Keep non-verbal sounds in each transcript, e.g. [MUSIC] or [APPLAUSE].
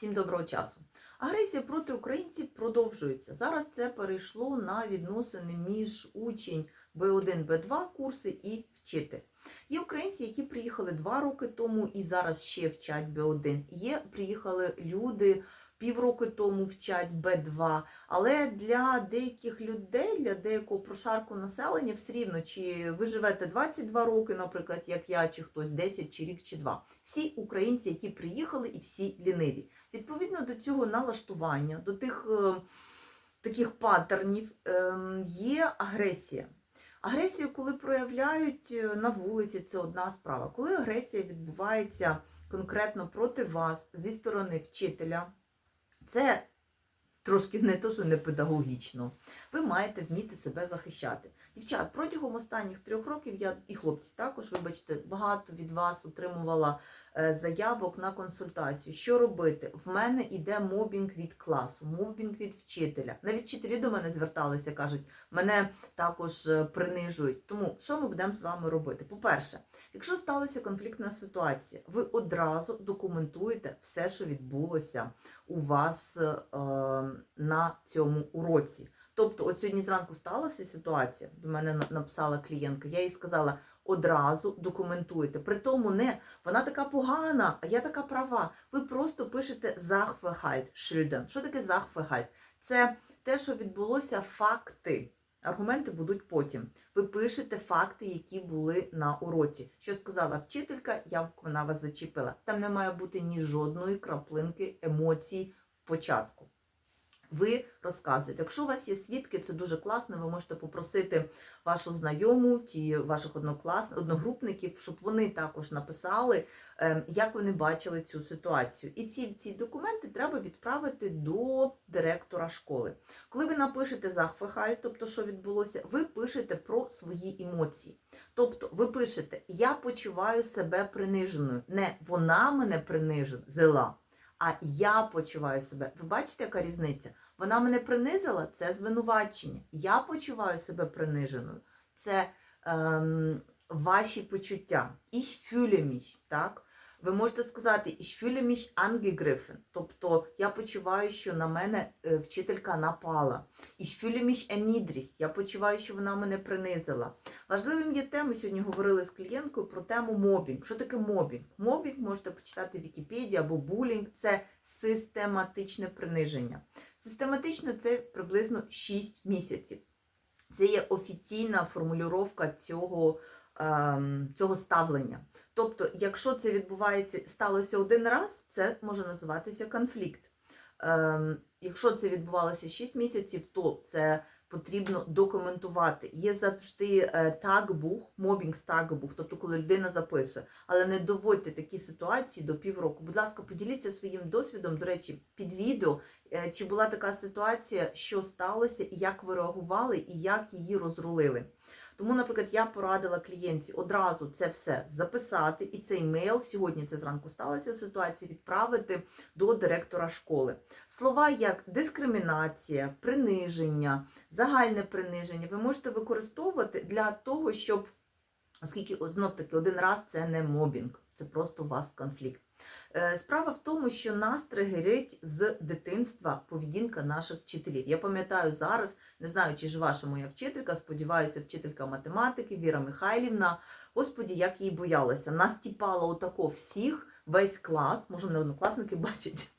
Всім доброго часу. Агресія проти українців продовжується. Зараз це перейшло на відносини між учень Б1, Б2 курси і вчитель. Є українці, які приїхали два роки тому і зараз ще вчать Б1. Є приїхали люди півроку тому вчать Б2. Але для деяких людей, для деякого прошарку населення, все рівно, чи ви живете 22 роки, наприклад, як я, чи хтось 10, чи рік, чи два. Всі українці, які приїхали, і всі ліниві. Відповідно до цього налаштування, до тих е, таких паттернів е, є агресія. Агресію, коли проявляють е, на вулиці, це одна справа. Коли агресія відбувається конкретно проти вас зі сторони вчителя, це трошки не то, що не педагогічно. Ви маєте вміти себе захищати. Дівчат, протягом останніх трьох років я і хлопці також, вибачте, багато від вас отримувала е, заявок на консультацію. Що робити? В мене йде мобінг від класу, мобінг від вчителя. Навіть вчителі до мене зверталися, кажуть, мене також е, принижують. Тому що ми будемо з вами робити? По-перше, якщо сталася конфліктна ситуація, ви одразу документуєте все, що відбулося у вас е, на цьому уроці. Тобто, от сьогодні зранку сталася ситуація, до мене написала клієнтка, я їй сказала, одразу документуйте. При тому не вона така погана, а я така права. Ви просто пишете захвегальт шильден. Що таке захвегальт? Це те, що відбулося, факти. Аргументи будуть потім. Ви пишете факти, які були на уроці. Що сказала вчителька, як вона вас зачепила. Там не має бути ні жодної краплинки емоцій в початку. Ви розказуєте. Якщо у вас є свідки, це дуже класно. Ви можете попросити вашу знайому, ті ваших однокласників, одногрупників, щоб вони також написали, е, як вони бачили цю ситуацію. І ці, ці документи треба відправити до директора школи. Коли ви напишете захвихаль, тобто що відбулося, ви пишете про свої емоції. Тобто ви пишете Я почуваю себе приниженою. Не вона мене принизила, а я почуваю себе. Ви бачите, яка різниця? Вона мене принизила це звинувачення. Я почуваю себе приниженою. Це ем, ваші почуття. Ich fühle mich, так? Ви можете сказати Ich fühle mich angegriffen. Тобто я почуваю, що на мене е, вчителька напала. Ich fühle mich erniedrigt. Я почуваю, що вона мене принизила. Важливим є те, ми сьогодні говорили з клієнткою про тему мобінг. Що таке мобінг? Мобінг можете почитати в Вікіпедії або булінг це систематичне приниження. Систематично це приблизно 6 місяців. Це є офіційна формулювання цього, цього ставлення. Тобто, якщо це відбувається, сталося один раз, це може називатися конфлікт. Ем, якщо це відбувалося 6 місяців, то це потрібно документувати. Є завжди е, тагбух, мобінг з тагбух, тобто коли людина записує. Але не доводьте такі ситуації до півроку. Будь ласка, поділіться своїм досвідом, до речі, під відео, е, чи була така ситуація, що сталося, як ви реагували, і як її розрулили. Тому, наприклад, я порадила клієнті одразу це все записати, і цей мейл сьогодні це зранку сталася ситуація, відправити до директора школи. Слова як дискримінація, приниження, загальне приниження ви можете використовувати для того, щоб, оскільки знов таки один раз це не мобінг, це просто у вас конфлікт. Е, Справа в тому, що нас тригерить з дитинства поведінка наших вчителів. Я пам'ятаю зараз, не знаю, чи жива ще моя вчителька, сподіваюся, вчителька математики Віра Михайлівна. Господі, як її боялася. Нас тіпала отако всіх, весь клас, може, не однокласники [LAUGHS] бачать.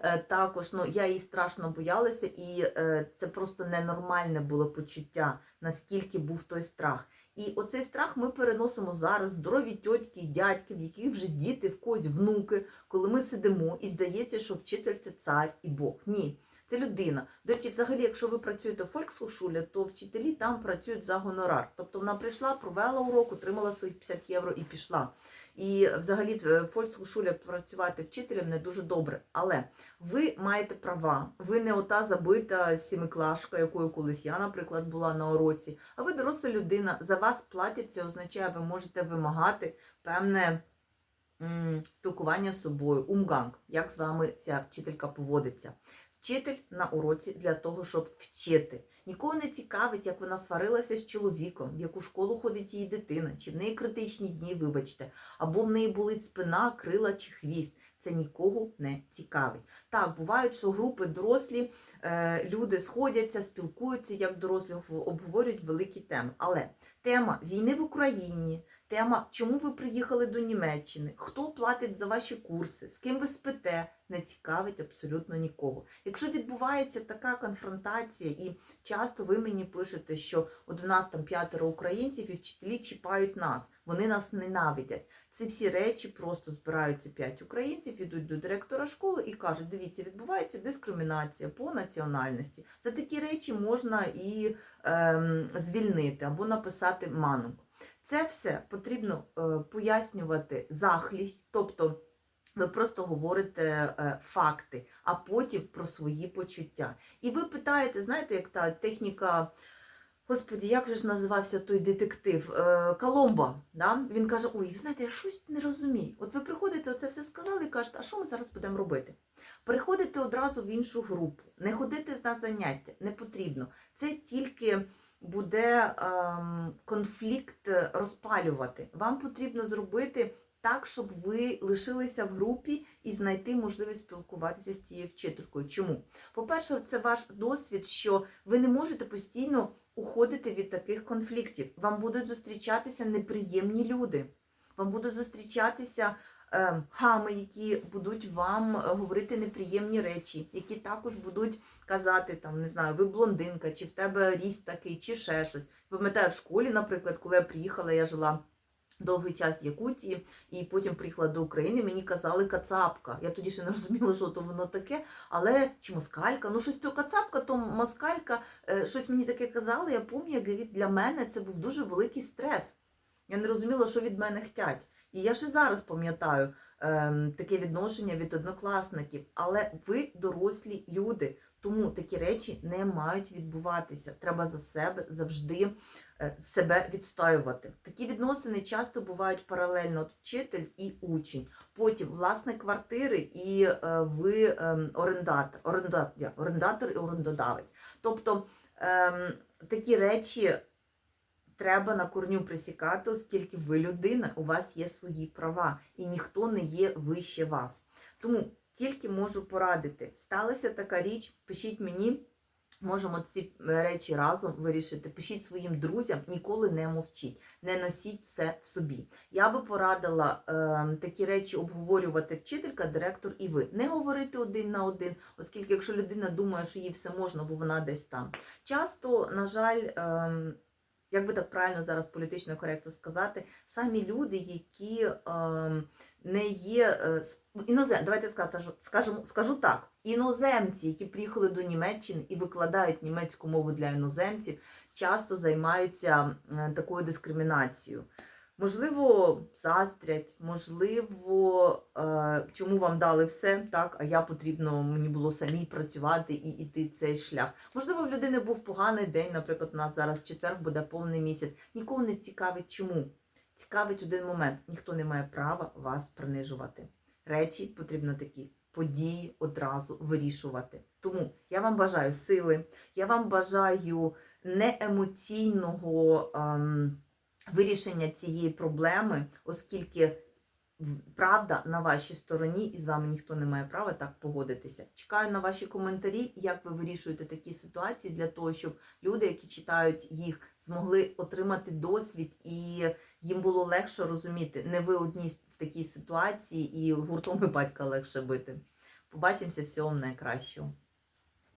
Е, Також ну, я її страшно боялася, і е, це просто ненормальне було почуття, наскільки був той страх. І оцей страх ми переносимо зараз, здорові тьотки і дядьки, в яких вже діти, в когось внуки, коли ми сидимо і здається, що вчитель це цар і Бог. Ні. Це людина. До речі, взагалі, якщо ви працюєте в Фольксхошулі, то вчителі там працюють за гонорар. Тобто вона прийшла, провела урок, отримала своїх 50 євро і пішла. І взагалі в Фольксхошулі працювати вчителем не дуже добре. Але ви маєте права, ви не ота забита сімиклашка, якою колись я, наприклад, була на уроці, а ви доросла людина, за вас платять, це означає, ви можете вимагати певне спілкування з собою, умганг, як з вами ця вчителька поводиться. Вчитель на уроці для того, щоб вчити. Нікого не цікавить, як вона сварилася з чоловіком, в яку школу ходить її дитина, чи в неї критичні дні, вибачте, або в неї болить спина, крила чи хвіст. Це нікого не цікавить. Так, бувають, що групи дорослі, е, люди сходяться, спілкуються як дорослі, обговорюють великі теми. Але тема війни в Україні, тема, чому ви приїхали до Німеччини, хто платить за ваші курси, з ким ви спите, не цікавить абсолютно нікого. Якщо відбувається така конфронтація, і часто ви мені пишете, що от в нас там п'ятеро українців і вчителі чіпають нас, вони нас ненавидять. Ці всі речі просто збираються п'ять українців, ідуть до директора школи і кажуть: дивіться, відбувається дискримінація по національності. За такі речі можна і ем, звільнити або написати манок. Це все потрібно е, пояснювати захлій, тобто ви просто говорите е, факти, а потім про свої почуття. І ви питаєте, знаєте, як та техніка. Господі, як же ж називався той детектив? Е, Коломбо. Да? Він каже: Ой, знаєте, я щось не розумію. От ви приходите, оце все сказали і кажете, а що ми зараз будемо робити? Приходите одразу в іншу групу, не ходити на заняття, не потрібно. Це тільки буде ем, конфлікт розпалювати. Вам потрібно зробити так, щоб ви лишилися в групі і знайти можливість спілкуватися з цією вчителькою. Чому? По-перше, це ваш досвід, що ви не можете постійно уходити від таких конфліктів. Вам будуть зустрічатися неприємні люди. Вам будуть зустрічатися хами, які будуть вам е, говорити неприємні речі, які також будуть казати, там, не знаю, ви блондинка, чи в тебе ріст такий, чи ще щось. Пам'ятаю, в школі, наприклад, коли я приїхала, я жила. Довгий час в Якутії, і потім приїхала до України, мені казали кацапка. Я тоді ще не розуміла, що то воно таке, але чи москалька, ну щось то кацапка, то москалька, е, щось мені таке казали. Я пам'ятаю, як для мене це був дуже великий стрес. Я не розуміла, що від мене хотять. І я ще зараз пам'ятаю ем, таке відношення від однокласників. Але ви дорослі люди, тому такі речі не мають відбуватися. Треба за себе завжди е, себе відстоювати. Такі відносини часто бувають паралельно от вчитель і учень. Потім власник квартири і е, ви е, орендатор, орендатор, орендатор і орендодавець. Тобто е, такі речі треба на корню присікати, оскільки ви людина, у вас є свої права, і ніхто не є вище вас. Тому тільки можу порадити. Сталася така річ, пишіть мені. Можемо ці речі разом вирішити. Пишіть своїм друзям, ніколи не мовчіть, не носіть це в собі. Я би порадила е, такі речі обговорювати вчителька, директор і ви. Не говорити один на один, оскільки якщо людина думає, що їй все можна, бо вона десь там. Часто, на жаль, е, як би так правильно зараз політично коректно сказати, самі люди, які е, не є е, інозем... давайте скажу, скажу, скажу так, іноземці, які приїхали до Німеччини і викладають німецьку мову для іноземців, часто займаються е, такою дискримінацією. Можливо, заздрять, можливо, е, чому вам дали все, так, а я потрібно, мені було самій працювати і йти цей шлях. Можливо, в людини був поганий день, наприклад, у нас зараз четвер буде повний місяць. Нікого не цікавить чому. Цікавить один момент: ніхто не має права вас принижувати. Речі потрібно такі події одразу вирішувати. Тому я вам бажаю сили, я вам бажаю неемоційного. Ем, вирішення цієї проблеми, оскільки правда на вашій стороні, і з вами ніхто не має права так погодитися. Чекаю на ваші коментарі, як ви вирішуєте такі ситуації для того, щоб люди, які читають їх, змогли отримати досвід і їм було легше розуміти, не ви одні в такій ситуації, і гуртом і батька легше бити. Побачимося всього найкращого.